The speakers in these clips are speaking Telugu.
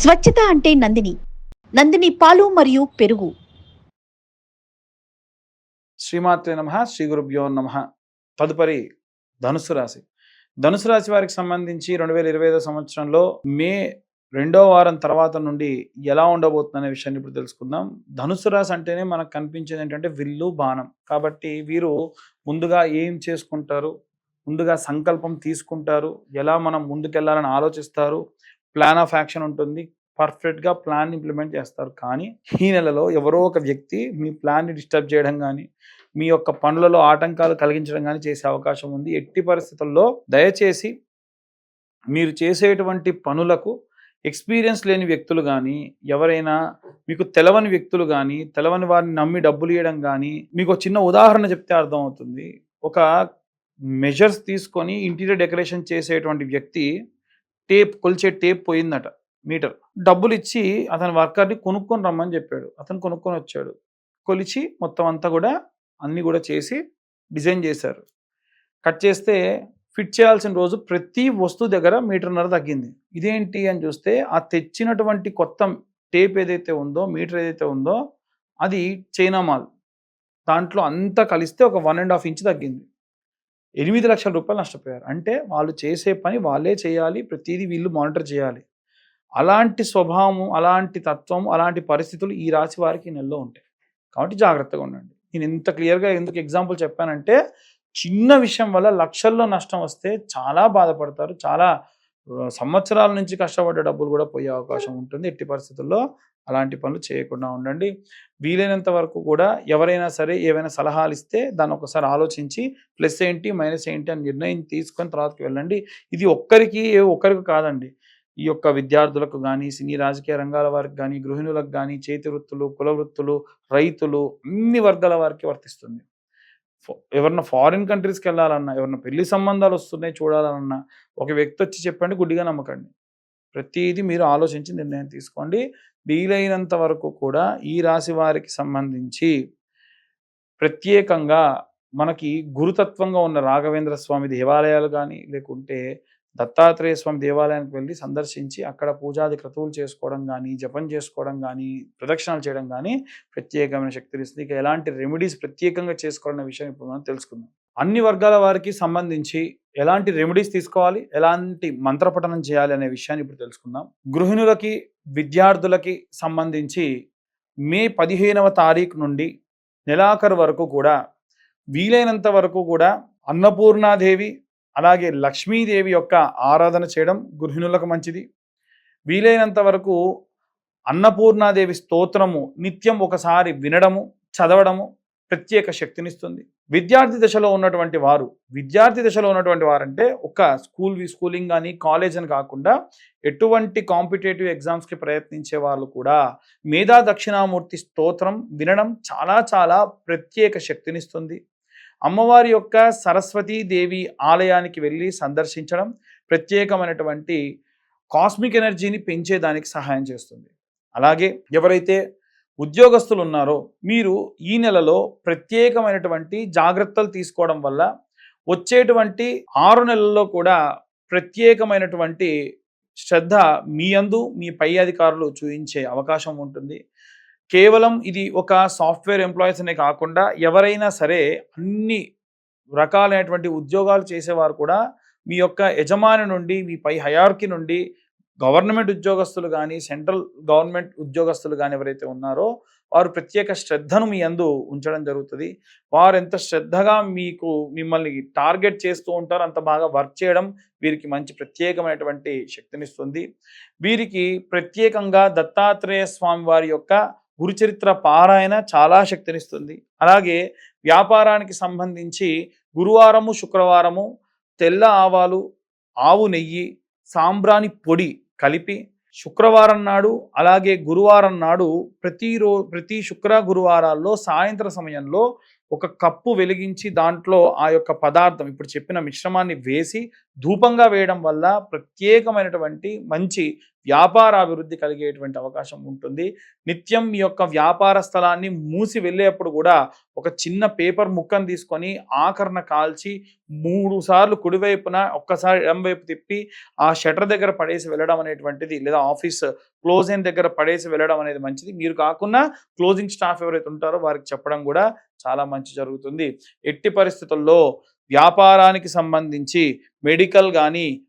స్వచ్ఛత అంటే నందిని. నందిని పాలు మరియు పెరుగు. శ్రీమాతే నమ శ్రీ గురుభ్యో నమ. తదుపరి ధనుసు రాశి. ధనుసు రాశి వారికి సంబంధించి రెండు వేల ఇరవై ఐదో సంవత్సరంలో మే రెండో వారం తర్వాత నుండి ఎలా ఉండబోతుంది అనే విషయాన్ని ఇప్పుడు తెలుసుకుందాం. ధనుసు రాశి అంటేనే మనకు కనిపించేది ఏంటంటే విల్లు బాణం. కాబట్టి వీరు ముందుగా ఏం చేసుకుంటారు? ముందుగా సంకల్పం తీసుకుంటారు. ఎలా మనం ముందుకెళ్ళాలని ఆలోచిస్తారు? ప్లాన్ ఆఫ్ యాక్షన్ ఉంటుంది. పర్ఫెక్ట్గా ప్లాన్ ఇంప్లిమెంట్ చేస్తారు. కానీ ఈ నెలలో ఎవరో ఒక వ్యక్తి మీ ప్లాన్ని డిస్టర్బ్ చేయడం కానీ మీ యొక్క పనులలో ఆటంకాలు కలిగించడం కానీ చేసే అవకాశం ఉంది. ఎట్టి పరిస్థితుల్లో దయచేసి మీరు చేసేటువంటి పనులకు ఎక్స్పీరియన్స్ లేని వ్యక్తులు కానీ ఎవరైనా మీకు తెలవని వ్యక్తులు కానీ తెలవని వారిని నమ్మి డబ్బులు ఇవ్వడం కానీ మీకు చిన్న ఉదాహరణ చెప్తే అర్థమవుతుంది. ఒక మెజర్స్ తీసుకొని ఇంటీరియర్ డెకరేషన్ చేసేటువంటి వ్యక్తి టేప్ కొలిచే టేప్ పోయిందట మీటర్. డబ్బులు ఇచ్చి అతని వర్కర్ని కొనుక్కొని రమ్మని చెప్పాడు. అతను కొనుక్కొని వచ్చాడు. కొలిచి మొత్తం అంతా కూడా అన్నీ కూడా చేసి డిజైన్ చేశారు. కట్ చేస్తే ఫిట్ చేయాల్సిన రోజు ప్రతి వస్తువు దగ్గర మీటర్న్నర తగ్గింది. ఇదేంటి అని చూస్తే ఆ తెచ్చినటువంటి కొత్త టేప్ ఏదైతే ఉందో మీటర్ ఏదైతే ఉందో అది చైనా మాల్. దాంట్లో అంతా కలిస్తే ఒక వన్ అండ్ హాఫ్ ఇంచ్ తగ్గింది. ఎనిమిది లక్షల రూపాయలు నష్టపోయారు. అంటే వాళ్ళు చేసే పని వాళ్ళే చేయాలి ప్రతిదీ వీళ్ళు మానిటర్ చేయాలి. అలాంటి స్వభావం అలాంటి తత్వం అలాంటి పరిస్థితులు ఈ రాశి వారికి నెలలో ఉంటాయి. కాబట్టి జాగ్రత్తగా ఉండండి. నేను ఇంత క్లియర్గా ఎందుకు ఎగ్జాంపుల్ చెప్పానంటే చిన్న విషయం వల్ల లక్షల్లో నష్టం వస్తే చాలా బాధపడతారు చాలా సంవత్సరాల నుంచి కష్టపడ్డ డబ్బులు కూడా పోయే అవకాశం ఉంటుంది. ఎట్టి పరిస్థితుల్లో అలాంటి పనులు చేయకుండా ఉండండి. వీలైనంత వరకు కూడా ఎవరైనా సరే ఏవైనా సలహాలు ఇస్తే దాన్ని ఒకసారి ఆలోచించి ప్లస్ ఏంటి మైనస్ ఏంటి అని నిర్ణయం తీసుకొని తర్వాతకి వెళ్ళండి. ఇది ఒక్కరికి ఒక్కరికి కాదండి. ఈ యొక్క విద్యార్థులకు కానీ సినీ రాజకీయ రంగాల వారికి కానీ గృహిణులకు కానీ చేతి వృత్తులు కుల వృత్తులు రైతులు అన్ని వర్గాల వారికి వర్తిస్తుంది. ఎవరన్నా ఫారిన్ కంట్రీస్కి వెళ్ళాలన్నా ఎవరన్నా పెళ్ళి సంబంధాలు వస్తున్నాయి చూడాలన్నా ఒక వ్యక్తి వచ్చి చెప్పండి గుడ్డిగా నమ్మకండి. ప్రతిదీ మీరు ఆలోచించి నిర్ణయం తీసుకోండి. వీలైనంత వరకు కూడా ఈ రాశి వారికి సంబంధించి ప్రత్యేకంగా మనకి గురుతత్వంగా ఉన్న రాఘవేంద్ర స్వామి దేవాలయాలు కానీ లేకుంటే దత్తాత్రేయ స్వామి దేవాలయానికి వెళ్ళి సందర్శించి అక్కడ పూజాది క్రతువులు చేసుకోవడం కానీ జపం చేసుకోవడం కానీ ప్రదక్షిణాలు చేయడం కానీ ప్రత్యేకమైన శక్తిని ఇస్తుంది. ఇక ఎలాంటి రెమెడీస్ ప్రత్యేకంగా చేసుకోవాలనే విషయం ఇప్పుడు మనం తెలుసుకుందాం. అన్ని వర్గాల వారికి సంబంధించి ఎలాంటి రెమెడీస్ తీసుకోవాలి ఎలాంటి మంత్రపఠనం చేయాలి అనే విషయాన్ని ఇప్పుడు తెలుసుకుందాం. గృహిణులకి విద్యార్థులకి సంబంధించి మే పదిహేనవ తారీఖు నుండి నెలాఖరు వరకు కూడా వీలైనంత వరకు కూడా అన్నపూర్ణాదేవి అలాగే లక్ష్మీదేవి యొక్క ఆరాధన చేయడం గృహిణులకు మంచిది. వీలైనంత వరకు అన్నపూర్ణాదేవి స్తోత్రము నిత్యం ఒకసారి వినడము చదవడము ప్రత్యేక శక్తినిస్తుంది. విద్యార్థి దశలో ఉన్నటువంటి వారు విద్యార్థి దశలో ఉన్నటువంటి వారంటే ఒక స్కూల్ స్కూలింగ్ కానీ కాలేజ్ అని కాకుండా ఎటువంటి కాంపిటేటివ్ ఎగ్జామ్స్కి ప్రయత్నించే వాళ్ళు కూడా మేధా దక్షిణామూర్తి స్తోత్రం వినడం చాలా చాలా ప్రత్యేక శక్తినిస్తుంది. అమ్మవారి యొక్క సరస్వతీ దేవి ఆలయానికి వెళ్ళి సందర్శించడం ప్రత్యేకమైనటువంటి కాస్మిక్ ఎనర్జీని పెంచేదానికి సహాయం చేస్తుంది. అలాగే ఎవరైతే ఉద్యోగస్తులు ఉన్నారో మీరు ఈ నెలలో ప్రత్యేకమైనటువంటి జాగ్రత్తలు తీసుకోవడం వల్ల వచ్చేటువంటి ఆరు నెలల్లో కూడా ప్రత్యేకమైనటువంటి శ్రద్ధ మీ అందు మీ పై అధికారులు చూపించే అవకాశం ఉంటుంది. కేవలం ఇది ఒక సాఫ్ట్వేర్ ఎంప్లాయీస్ అనే కాకుండా ఎవరైనా సరే అన్ని రకాలైనటువంటి ఉద్యోగాలు చేసేవారు కూడా మీ యొక్క యజమాని నుండి మీ పై హయార్కి నుండి గవర్నమెంట్ ఉద్యోగస్తులు కానీ సెంట్రల్ గవర్నమెంట్ ఉద్యోగస్తులు కానీ ఎవరైతే ఉన్నారో వారు ప్రత్యేక శ్రద్ధను మీ అందు ఉంచడం జరుగుతుంది. వారు ఎంత శ్రద్ధగా మీకు మిమ్మల్ని టార్గెట్ చేస్తూ ఉంటారో అంత బాగా వర్క్ చేయడం వీరికి మంచి ప్రత్యేకమైనటువంటి శక్తినిస్తుంది. వీరికి ప్రత్యేకంగా దత్తాత్రేయ స్వామి వారి యొక్క గురుచరిత్ర పారాయణ చాలా శక్తినిస్తుంది. అలాగే వ్యాపారానికి సంబంధించి గురువారము శుక్రవారము తెల్ల ఆవాలు ఆవు నెయ్యి సాంబ్రాణి పొడి కలిపి శుక్రవారం నాడు అలాగే గురువారం నాడు ప్రతిరో ప్రతి శుక్ర గురువారాల్లో సాయంత్ర సమయంలో ఒక కప్పు వెలిగించి దాంట్లో ఆ యొక్క పదార్థం ఇప్పుడు చెప్పిన మిశ్రమాన్ని వేసి ధూపంగా వేయడం వల్ల ప్రత్యేకమైనటువంటి మంచి వ్యాపార అభివృద్ధి కలిగేటువంటి అవకాశం ఉంటుంది. నిత్యం మీ యొక్క వ్యాపార స్థలాన్ని మూసి వెళ్ళేప్పుడు కూడా ఒక చిన్న పేపర్ ముక్కను తీసుకొని ఆకరణ కాల్చి మూడు సార్లు కుడివైపున ఒక్కసారి ఎడంవైపు తిప్పి ఆ షటర్ దగ్గర పడేసి వెళ్ళడం అనేటువంటిది లేదా ఆఫీస్ క్లోజ్ అయిన దగ్గర పడేసి వెళ్ళడం అనేది మంచిది. మీరు కాకుండా క్లోజింగ్ స్టాఫ్ ఎవరైతే ఉంటారో వారికి చెప్పడం కూడా చాలా మంచి జరుగుతుంది. ఎట్టి పరిస్థితుల్లో వ్యాపారానికి సంబంధించి మెడికల్ కానీ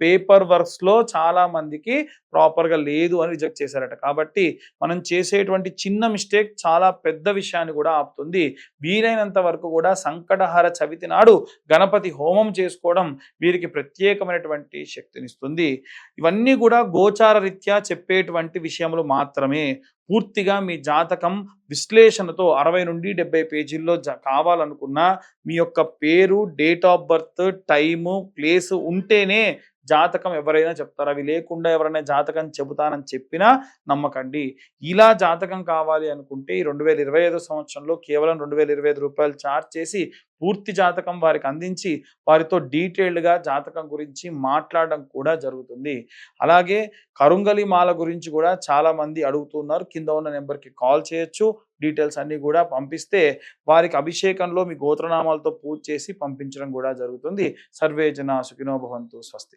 పేపర్ వర్క్స్లో చాలా మందికి ప్రాపర్గా లేదు అని రిజెక్ట్ చేశారట. కాబట్టి మనం చేసేటువంటి చిన్న మిస్టేక్ చాలా పెద్ద విషయాన్ని కూడా ఆపుతుంది. వీలైనంత వరకు కూడా సంకటహార చవితి నాడు గణపతి హోమం చేసుకోవడం వీరికి ప్రత్యేకమైనటువంటి శక్తినిస్తుంది. ఇవన్నీ కూడా గోచార రీత్యా చెప్పేటువంటి విషయములు మాత్రమే. పూర్తిగా మీ జాతకం విశ్లేషణతో అరవై నుండి డెబ్బై పేజీల్లో కావాలనుకున్నా మీ యొక్క పేరు date of birth time place ఉంటేనే జాతకం ఎవరైనా చెప్తారు అవి లేకుండా ఎవరైనా జాతకం చెబుతానని చెప్పినా నమ్మకండి. ఇలా జాతకం కావాలి అనుకుంటే ఈ రెండు వేల ఇరవై ఐదు సంవత్సరంలో కేవలం రెండు వేల ఇరవై ఐదు రూపాయలు ఛార్జ్ చేసి పూర్తి జాతకం వారికి అందించి వారితో డీటెయిల్డ్గా జాతకం గురించి మాట్లాడడం కూడా జరుగుతుంది. అలాగే కరుంగలి మాల గురించి కూడా చాలా మంది అడుగుతున్నారు. కింద ఉన్న నెంబర్కి కాల్ చేయొచ్చు. డీటెయిల్స్ అన్నీ కూడా పంపిస్తే వారికి అభిషేకంలో మీ గోత్రనామాలతో పూజ చేసి పంపించడం కూడా జరుగుతుంది. సర్వే జన సుఖినో స్వస్తి.